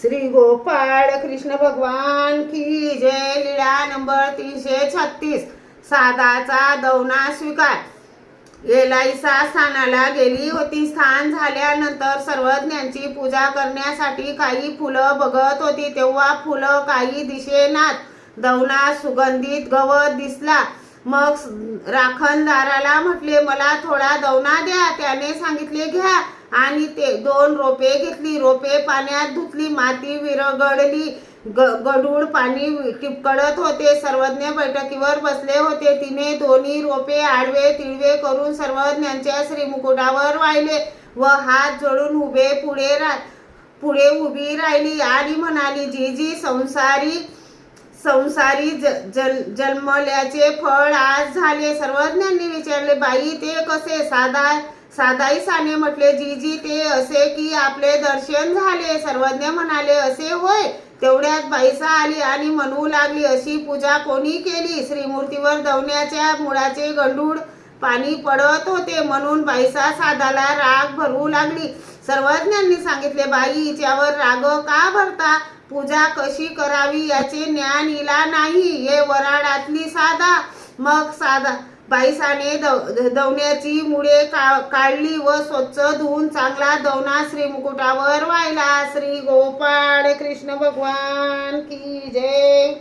श्री गोपाळ कृष्ण भगवान की जय लीळा नंबर तीनशे छत्तीस. सादाचा दौना स्वीकार. एलाईसा स्थानाला गेली होती. स्थान झाल्यानंतर सर्वज्ञांची पूजा करण्यासाठी काही फुलं बघत होती. तेव्हा फुलं काही दिसेनात दौना सुगंधित गवत दिसला. मग राखणदाराला म्हटले मला थोडा दौना द्या. त्याने सांगितले घ्या. आणि ते दोन रोपे घेतली. रोपे पाण्यात धुतली माती विरगडली ग गडूळ पाणी टिपकडत होते. सर्वज्ञ बैठकीवर बसले होते. तिने दोन्ही रोपे आडवे तिळवे करून सर्वज्ञांच्या श्रीमुकुटावर वाहिले व हात जोडून उभे पुढे रा पुढे उभी राहिली आणि म्हणाली जी जी संसारी संसारी ज जल जन्मल्याचे फळ आज झाले. सर्वज्ञांनी विचारले बाई ते कसे? साधा साधाई साने म्हटले जी जी ते असे की आपले दर्शन झाले. सर्वज्ञ म्हणाले असे होय. तेवढ्यात बाईसा आली आणि म्हणू लागली अशी पूजा कोणी केली? श्रीमूर्तीवर दवण्याच्या मुळाचे गंडूळ पाणी पडत होते. म्हणून बाईसा साधाला राग भरवू लागली. सर्वज्ञांनी सांगितले बाई हिच्यावर राग का भरता? पूजा कशी करावी याचे ज्ञान हिला नाही. हे वराडातली साधा मग साधा. बाईसाने दव दवण्याची मुळे का काढली व स्वच्छ धुवून चांगला दवना श्री मुकुटावर वाहिला. श्री गोपाळ कृष्ण भगवान की जय.